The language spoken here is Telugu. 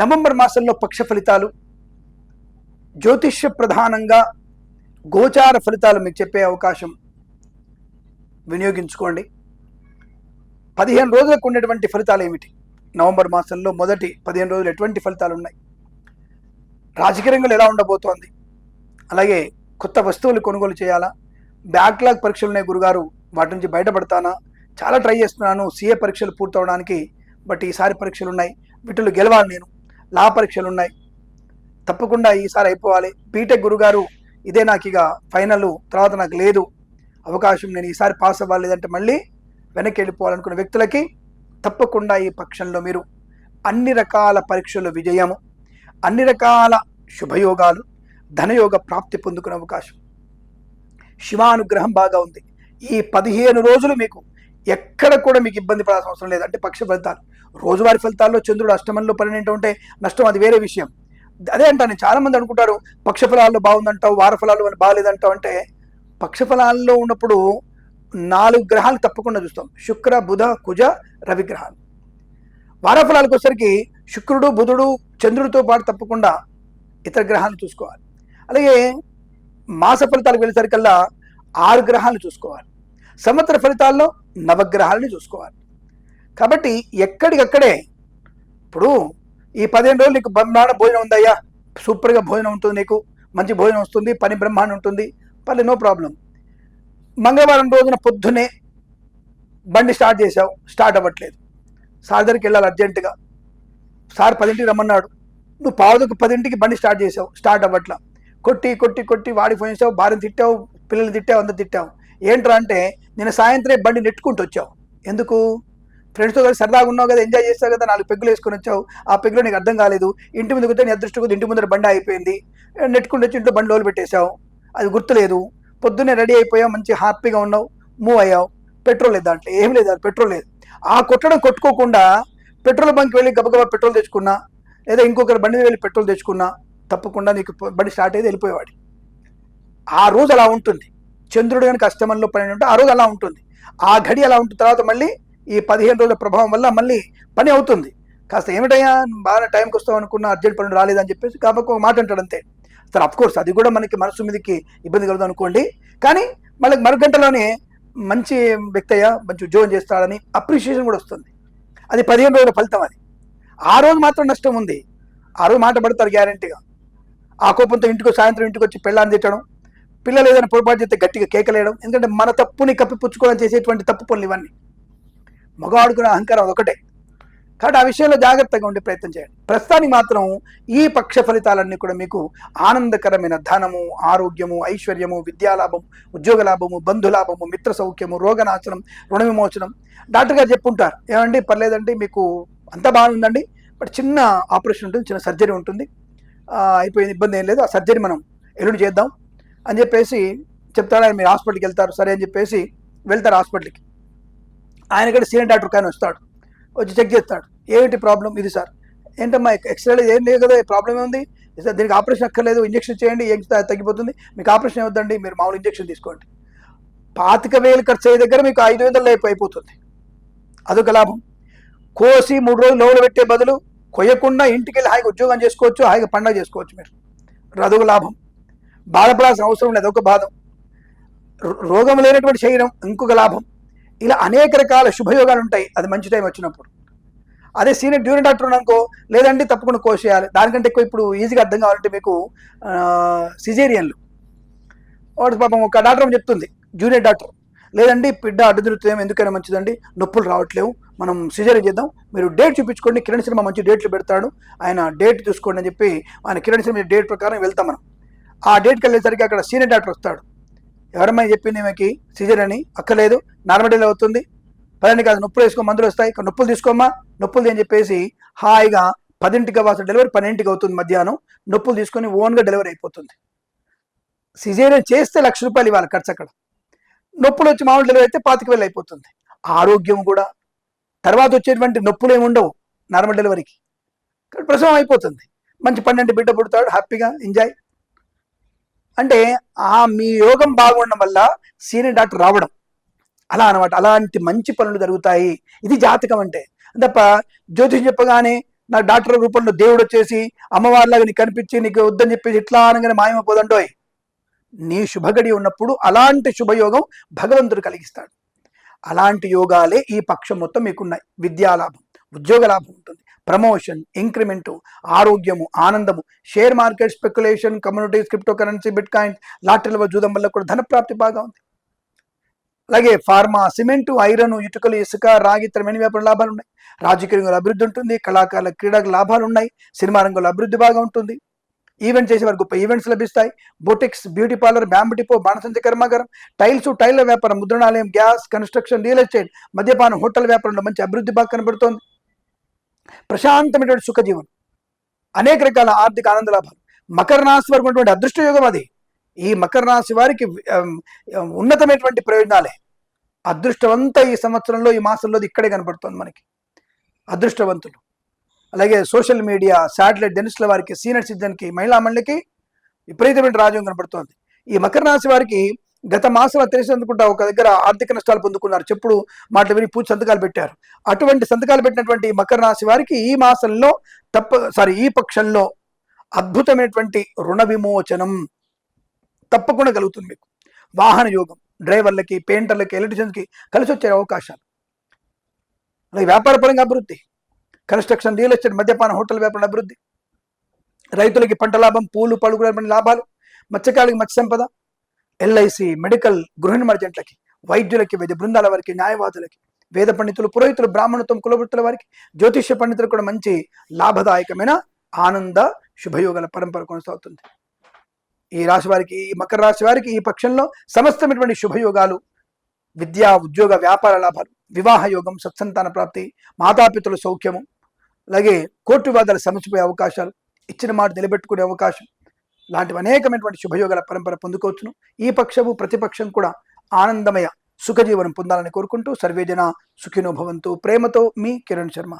నవంబర్ మాసంలో పక్ష ఫలితాలు జ్యోతిష్య ప్రధానంగా గోచార ఫలితాలు మీకు చెప్పే అవకాశం వినియోగించుకోండి. పదిహేను రోజులకు ఉండేటువంటి ఫలితాలు ఏమిటి? నవంబర్ మాసంలో మొదటి పదిహేను రోజులు ఎటువంటి ఫలితాలు ఉన్నాయి? రాజకీయ రంగంలో ఎలా ఉండబోతోంది? అలాగే కొత్త వస్తువులు కొనుగోలు చేయాలా? బ్యాక్లాగ్ పరీక్షలు ఉన్నాయి గురుగారు వాటి నుంచి బయటపడతానా? చాలా ట్రై చేస్తున్నాను సీఏ పరీక్షలు పూర్తవడానికి బట్ ఈసారి పరీక్షలు ఉన్నాయి. వీటిలో గెలవాలి నేను. లా పరీక్షలు ఉన్నాయి తప్పకుండా ఈసారి అయిపోవాలి. బీటెక్ గురుగారు ఇదే నాకు ఇక ఫైనల్ తర్వాత నాకు లేదు. అవకాశం నేను ఈసారి పాస్ అవ్వాలేదంటే మళ్ళీ వెనక్కి వెళ్ళిపోవాలనుకున్న వ్యక్తులకి తప్పకుండా ఈ పక్షంలో మీరు అన్ని రకాల పరీక్షల్లో విజయము అన్ని రకాల శుభయోగాలు ధనయోగ ప్రాప్తి పొందుకునే అవకాశం. శివానుగ్రహం బాగా ఉంది. ఈ పదిహేను రోజులు మీకు ఎక్కడ కూడా మీకు ఇబ్బంది పడాల్సిన అవసరం లేదు. అంటే పక్ష ఫలితాలు. రోజువారి ఫలితాల్లో చంద్రుడు అష్టమంలో పన్నెండు ఉంటే నష్టం అది వేరే విషయం. అదే అంటాను చాలా మంది అనుకుంటారు పక్ష ఫలాల్లో బాగుందంటావు వార ఫలాలు అని బాగాలేదంటావు అంటే పక్ష ఫలాల్లో ఉన్నప్పుడు నాలుగు గ్రహాలు తప్పకుండా చూస్తాం. శుక్ర బుధ కుజ రవి గ్రహాలు. వార ఫలాలకు వచ్చరికి శుక్రుడు బుధుడు చంద్రుడితో పాటు తప్పకుండా ఇతర గ్రహాలు చూసుకోవాలి. అలాగే మాస ఫలితాలకు వెళ్ళేసరికల్లా ఆరు గ్రహాలు చూసుకోవాలి. సంవత్సర ఫలితాల్లో నవగ్రహాలని చూసుకోవాలి. కాబట్టి ఎక్కడికక్కడే ఇప్పుడు ఈ పదిహేను రోజులు నీకు బ్రహ్మాండ భోజనం ఉందయ్యా. సూపర్గా భోజనం ఉంటుంది నీకు. మంచి భోజనం వస్తుంది. పని బ్రహ్మాండం ఉంటుంది. పర్లేదు నో ప్రాబ్లం. మంగళవారం రోజున పొద్దునే బండి స్టార్ట్ చేసావు స్టార్ట్ అవ్వట్లేదు. సార్ దగ్గరికి వెళ్ళాలి అర్జెంటుగా. సార్ పదింటికి రమ్మన్నాడు. నువ్వు పావుదకు పదింటికి బండి స్టార్ట్ చేసావు స్టార్ట్ అవ్వట్లా. కొట్టి కొట్టి కొట్టి వాడి పోయించావు భార్యను తిట్టావు. పిల్లల్ని తిట్టావు. అందరు తిట్టావు. ఏంట్రా అంటే నేను సాయంత్రం బండి నెట్టుకుంటూ వచ్చావు. ఎందుకు? ఫ్రెండ్స్తో కలిసి సరదాగా ఉన్నావు కదా ఎంజాయ్ చేస్తావు కదా నాలుగు పెగ్గులు వేసుకొని వచ్చావు. ఆ పెగ్గులో నీకు అర్థం కాలేదు. ఇంటి ముందు కూర్చొని నీ అదృష్టం కొద్దీ ఇంటి ముందర బండి అయిపోయింది నెట్టుకుంటూ వచ్చి ఇంట్లో బండి లోలు పెట్టేశావు. అది గుర్తులేదు. పొద్దున్నే రెడీ అయిపోయావు మంచి హ్యాపీగా ఉన్నావు మూవ్ అయ్యావు. పెట్రోల్ లేదు దాంట్లో. ఏం లేదు పెట్రోల్ లేదు. ఆ కొట్టడం కొట్టుకోకుండా పెట్రోల్ బంక్ వెళ్ళి గబగబా పెట్రోల్ తెచ్చుకున్నా లేదా ఇంకొకరి బండి వెళ్ళి పెట్రోల్ తెచ్చుకున్నా తప్పకుండా నీకు బండి స్టార్ట్ అయితే వెళ్ళిపోయేవాడి ఆ రోజు అలా ఉంటుంది. చంద్రుడు కనుక అష్టమంలో పని ఉంటే ఆ రోజు అలా ఉంటుంది. ఆ గడి అలా ఉంటుంది. తర్వాత మళ్ళీ ఈ పదిహేను రోజుల ప్రభావం వల్ల మళ్ళీ పని అవుతుంది. కాస్త ఏమిటయ్యా బాగా టైంకి వస్తావు అనుకున్న అర్జెంట్ పనులు రాలేదని చెప్పేసి కాబట్టి ఒక మాట అంటాడు అంతే. సార్ అఫ్ కోర్స్ అది కూడా మనకి మనసు మీదకి ఇబ్బంది కలదు అనుకోండి. కానీ మళ్ళీ మరుగంటలోనే మంచి వ్యక్తి అయ్యా మంచి ఉద్యోగం చేస్తాడని అప్రిషియేషన్ కూడా వస్తుంది. అది పదిహేను రోజుల ఫలితం అది. ఆ రోజు మాత్రం నష్టం ఉంది. ఆ రోజు మాట పడతారు గ్యారంటీగా ఆ కోపంతో ఇంటికి సాయంత్రం ఇంటికి వచ్చి పెళ్ళాన్ని తిట్టడం పిల్లలు ఏదైనా పొరపాటు చేస్తే గట్టిగా కేకలేయడం ఎందుకంటే మన తప్పుని కప్పిపుచ్చుకోవడం చేసేటువంటి తప్పు పనులు ఇవన్నీ. మగవాడుకునే అహంకారం ఒకటే. కాబట్టి ఆ విషయంలో జాగ్రత్తగా ఉండే ప్రయత్నం చేయండి. ప్రస్తుతానికి మాత్రం ఈ పక్ష ఫలితాలన్నీ కూడా మీకు ఆనందకరమైన ధనము ఆరోగ్యము ఐశ్వర్యము విద్యాలాభం ఉద్యోగ లాభము బంధు లాభము మిత్ర సౌఖ్యము రోగనాశనం రుణ విమోచనం. డాక్టర్ గారు చెప్పుంటారు ఏమండి పర్లేదండి మీకు అంతా బాగుందండి బట్ చిన్న ఆపరేషన్ ఉంటుంది చిన్న సర్జరీ ఉంటుంది. అయిపోయింది ఇబ్బంది ఏం లేదు ఆ సర్జరీ మనం ఎల్లుండి చేద్దాం అని చెప్పేసి చెప్తాడు ఆయన మీరు హాస్పిటల్కి వెళ్తారు సరే అని చెప్పేసి వెళ్తారు హాస్పిటల్కి. ఆయన కూడా సీనియర్ డాక్టర్ కానీ వస్తాడు వచ్చి చెక్ చేస్తాడు. ఏమిటి ప్రాబ్లం ఇది సార్? ఏంటమ్మా ఎక్స్రే ఏం లేదు కదా ప్రాబ్లం ఏముంది సార్ దీనికి ఆపరేషన్ అక్కర్లేదు ఇంజక్షన్ చేయండి ఏం తగ్గిపోతుంది. మీకు ఆపరేషన్ ఇవ్వద్దండి మీరు మామూలు ఇంజక్షన్ తీసుకోండి. పాతిక వేలు ఖర్చు అయ్యే దగ్గర మీకు ఐదు వందలు అయిపో- అయిపోతుంది. అదొక లాభం. కోసి మూడు రోజులు లోపల పెట్టే బదులు కొయ్యకుండా ఇంటికి వెళ్ళి హాయిగా ఉద్యోగం చేసుకోవచ్చు హాయిగా పండగ చేసుకోవచ్చు మీరు. అదొక లాభం. బాధపడాల్సిన అవసరం లేదు ఒక బాధం. రో- రోగం లేనటువంటి శరీరం ఇంకొక లాభం. ఇలా అనేక రకాల శుభయోగాలు ఉంటాయి అది మంచి టైం వచ్చినప్పుడు. అదే సీనియర్ డ్యూరెంట్ డాక్టర్ అనుకో లేదంటే తప్పకుండా కోసేయాలి దానికంటే ఎక్కువ ఇప్పుడు ఈజీగా అర్థం కావాలంటే మీకు సిజేరియన్లు వాడు పాపం ఒక డాక్టర్ చెప్తుంది జూనియర్ డాక్టర్ లేదండి బిడ్డ అడ్డుదిరుతాం ఎందుకైనా మంచిదండి. నొప్పులు రావట్లేవు మనం సిజేరియన్ చేద్దాం. మీరు డేట్ చూపించుకోండి కిరణ్ శర్మ మంచి డేట్లు పెడతాడు. ఆయన డేట్ చూసుకోండి అని చెప్పి ఆయన కిరణ్ శర్మ డేట్ ప్రకారం వెళ్తాం మనం. ఆ డేట్కి వెళ్ళేసరికి అక్కడ సీనియర్ డాక్టర్ వస్తాడు. ఎవరమ్మా చెప్పింది ఈమెకి? సిజర్ అని? అక్కర్లేదు. నార్మల్ డెలివరీ అవుతుంది. పదండి కాదు నొప్పులు వేసుకో మందులు వస్తాయి. ఇక్కడ నొప్పులు తీసుకోమ్మా. నొప్పులు అని చెప్పేసి హాయిగా పదింటికి అవ్వాల్సిన డెలివరీ పన్నెండింటికి అవుతుంది మధ్యాహ్నం. నొప్పులు తీసుకొని ఓన్గా డెలివరీ అయిపోతుంది. సిజేరియన్ చేస్తే లక్ష రూపాయలు ఇవ్వాలి ఖర్చు అక్కడ. నొప్పులు వచ్చి మామూలు డెలివరీ అయితే పాతిక వేలు అయిపోతుంది. ఆరోగ్యం కూడా. తర్వాత వచ్చేటువంటి నొప్పులు ఏమి ఉండవు నార్మల్ డెలివరీకి ప్రసవం అయిపోతుంది. మంచి పన్నెండు బిడ్డ పుడతాడు హ్యాపీగా ఎంజాయ్ అంటే ఆ మీ యోగం బాగుండడం వల్ల సీనియర్ డాక్టర్ రావడం. అలా అనమాట. అలాంటి మంచి పనులు జరుగుతాయి. ఇది జాతకం అంటే. తప్ప జ్యోతిషం చెప్పగానే నా డాక్టర్ రూపంలో దేవుడు వచ్చేసి అమ్మవారిలాగా నీకు కనిపించి నీకు వద్దని చెప్పేసి ఇట్లా అనగానే మాయమైపోదండోయ్ నీ శుభగడి ఉన్నప్పుడు అలాంటి శుభయోగం భగవంతుడు కలిగిస్తాడు. అలాంటి యోగాలే ఈ పక్షం మొత్తం మీకున్నాయి. విద్యాలాభం ఉద్యోగ లాభం ఉంటుంది. ప్రమోషన్ ఇంక్రిమెంట్ ఆరోగ్యము ఆనందము share market speculation communities crypto currency bitcoin లాటరీల జూదం వల్ల కూడా ధన ప్రాప్తి బాగా ఉంది. అలాగే ఫార్మా సిమెంటు ఐరన్ ఇటుకలు ఇసుక రాగి ఇతరమైన వ్యాపార లాభాలు ఉన్నాయి. రాజకీయ రంగంలో అభివృద్ధి ఉంటుంది. కళాకారుల క్రీడకు లాభాలు ఉన్నాయి. సినిమా రంగంలో అభివృద్ధి బాగా ఉంటుంది. ఈవెంట్ చేసే వారికి గొప్ప ఈవెంట్స్ లభిస్తాయి. Boutiques beauty parlour bamboo depot బాణసంచ కర్మాగారం టైల్స్ టైల్ల వ్యాపారం ముద్రణాలయం గ్యాస్ కన్స్ట్రక్షన్ రియల్ ఎస్టేట్ మద్యపానం హోటల్ వ్యాపారంలో మంచి అభివృద్ధి బాగా కనబడుతోంది. ప్రశాంతమైనటువంటి సుఖజీవనం అనేక రకాల ఆర్థిక ఆనంద లాభాలు. మకర రాశి వారికి ఉన్నటువంటి అదృష్ట యోగం అది. ఈ మకర రాశి వారికి ఉన్నతమైనటువంటి ప్రయోజనాలే. అదృష్టవంత ఈ సంవత్సరంలో ఈ మాసంలో ఇక్కడే కనపడుతుంది మనకి. అదృష్టవంతులు. అలాగే సోషల్ మీడియా శాటిలైట్ జర్నలిస్టుల వారికి సీనియర్ సిటిజన్కి మహిళా మండలికి విపరీతమైన రాజ్యం కనపడుతోంది. ఈ మకర రాశి వారికి గత మాసంలో తెలిసినందుకుంటా ఒక దగ్గర ఆర్థిక నష్టాలు పొందుకున్నారు. చెప్పుడు మాటలు విని పూజ సంతకాలు పెట్టారు. అటువంటి సంతకాలు పెట్టినటువంటి మకర రాశి వారికి ఈ మాసంలో తప్ప సారీ ఈ పక్షంలో అద్భుతమైనటువంటి రుణ విమోచనం తప్పకుండా కలుగుతుంది మీకు. వాహన యోగం డ్రైవర్లకి పెయింటర్లకి ఎలక్ట్రిషియన్స్కి కలిసి వచ్చే అవకాశాలు. అలాగే వ్యాపార పరంగా అభివృద్ధి కన్స్ట్రక్షన్ రియల్ ఎస్టేట్ మద్యపాన హోటల్ వ్యాపారం అభివృద్ధి. రైతులకి పంట లాభం పూలు పలుకుల లాభాలు మత్స్యకారులకి మత్స్య సంపద ఎల్ఐసి మెడికల్ గృహ మర్జెంట్లకి వైద్యులకి వైద్య బృందాల వారికి న్యాయవాదులకి వేద పండితులు పురోహితులు బ్రాహ్మణత్వం కులవృత్తుల వారికి జ్యోతిష్య పండితులు కూడా మంచి లాభదాయకమైన ఆనంద శుభయోగాల పరంపర కొనసాగుతుంది. ఈ రాశి వారికి ఈ మకర రాశి వారికి ఈ పక్షంలో సమస్తమైనటువంటి శుభయోగాలు విద్యా ఉద్యోగ వ్యాపార లాభాలు వివాహ యోగం సత్సంతాన ప్రాప్తి మాతాపితుల సౌఖ్యము అలాగే కోర్టు వాదాలు సమసిపోయే అవకాశాలు ఇచ్చిన మాట నిలబెట్టుకునే అవకాశం లాంటివి అనేకమైనటువంటి శుభయోగాల పరంపర పొందుకోవచ్చును. ఈ పక్షము ప్రతిపక్షం కూడా ఆనందమయ సుఖజీవనం పొందాలని కోరుకుంటూ సర్వేజన సుఖినో భవంతు. ప్రేమతో మీ కిరణ్ శర్మ.